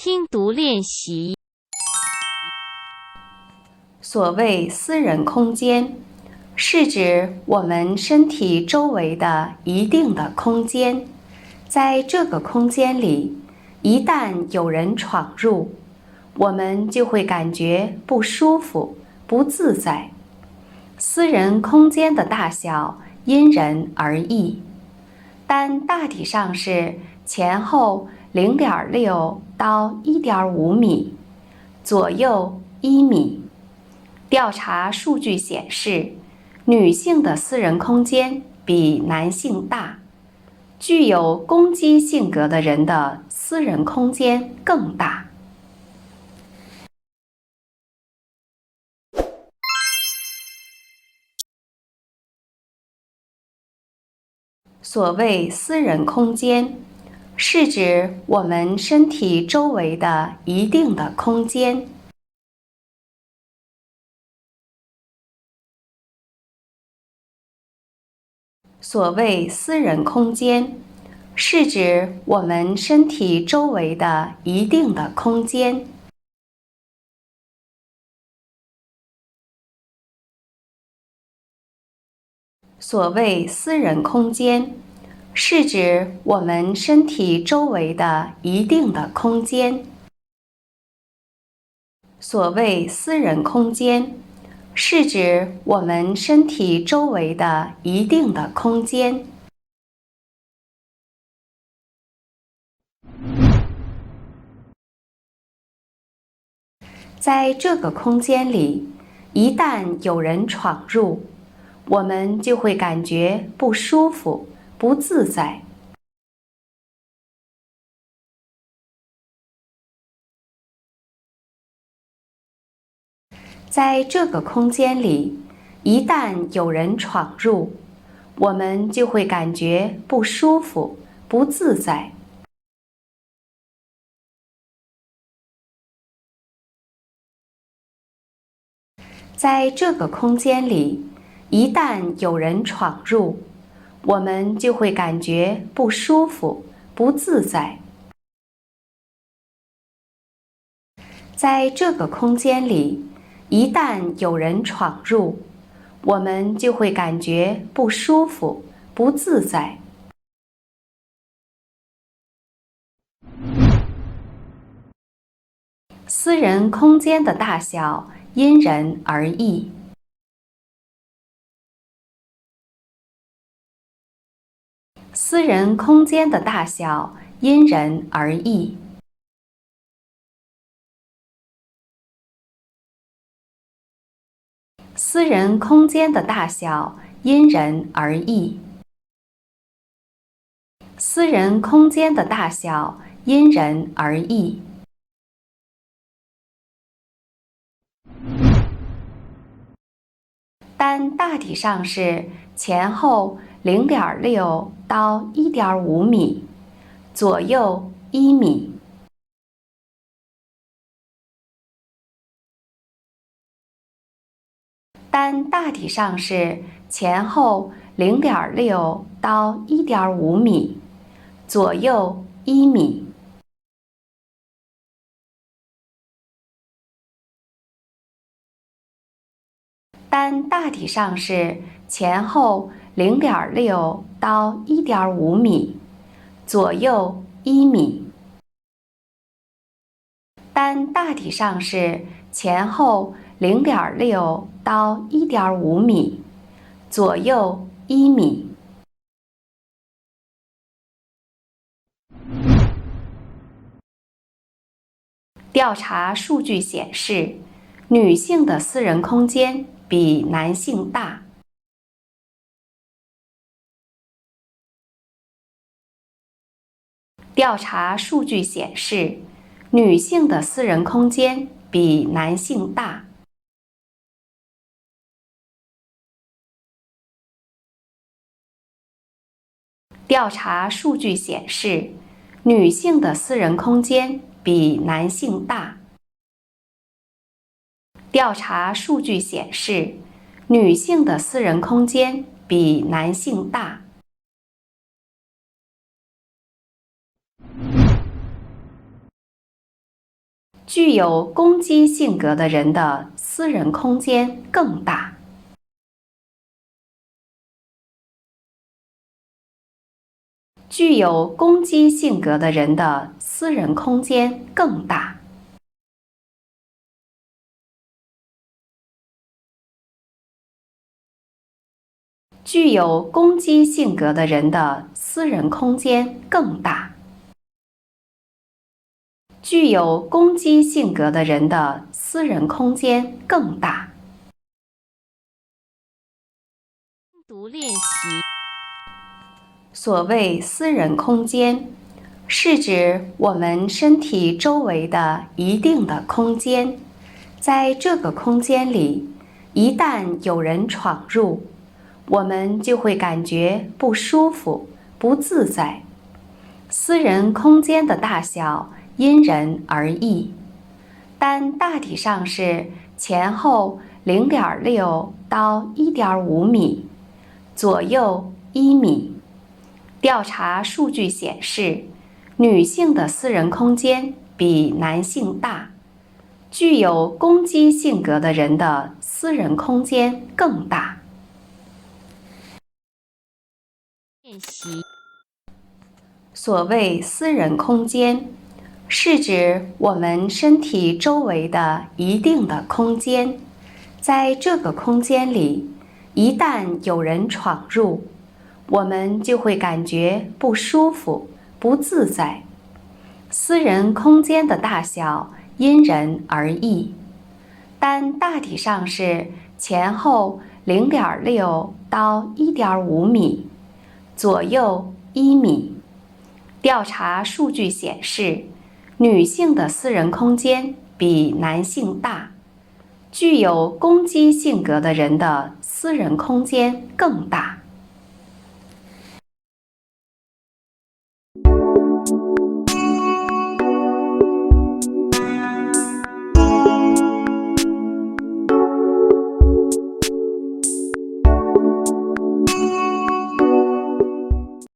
听读练习。所谓私人空间，是指我们身体周围的一定的空间。在这个空间里，一旦有人闯入，我们就会感觉不舒服、不自在。私人空间的大小因人而异，但大体上是前后。零点六到一点五米，左右一米。调查数据显示，女性的私人空间比男性大，具有攻击性格的人的私人空间更大。所谓私人空间。是指我们身体周围的一定的空间。所谓私人空间，是指我们身体周围的一定的空间。所谓私人空间。是指我们身体周围的一定的空间。所谓私人空间，是指我们身体周围的一定的空间。在这个空间里，一旦有人闯入，我们就会感觉不舒服。不自在，在这个空间里，一旦有人闯入，我们就会感觉不舒服、不自在。在这个空间里，一旦有人闯入，我们就会感觉不舒服、不自在。在这个空间里，一旦有人闯入，我们就会感觉不舒服、不自在。私人空间的大小因人而异。私人空间的大小因人而异。私人空间的大小因人而异。私人空间的大小因人而异。但大体上是前后。零点六到一点五米，左右一米。但大体上是前后零点六到一点五米，左右一米。但大体上是前后。零点六到一点五米，左右一米。但大体上是前后零点六到一点五米，左右一米。调查数据显示，女性的私人空间比男性大。调查数据显示，女性的私人空间比男性大。调查数据显示，女性的私人空间比男性大。调查数据显示，女性的私人空间比男性大。具有攻击性格的人的私人空间更大。具有攻击性格的人的私人空间更大。具有攻击性格的人的私人空间更大。具有攻击性格的人的私人空间更大。读练习。所谓私人空间，是指我们身体周围的一定的空间。在这个空间里，一旦有人闯入，我们就会感觉不舒服、不自在。私人空间的大小。因人而异，但大体上是前后零点六到一点五米，左右一米。调查数据显示，女性的私人空间比男性大，具有攻击性格的人的私人空间更大。练习。所谓私人空间。是指我们身体周围的一定的空间，在这个空间里，一旦有人闯入，我们就会感觉不舒服、不自在。私人空间的大小因人而异，但大体上是前后零点六到一点五米，左右一米。调查数据显示。女性的私人空间比男性大，具有攻击性格的人的私人空间更大。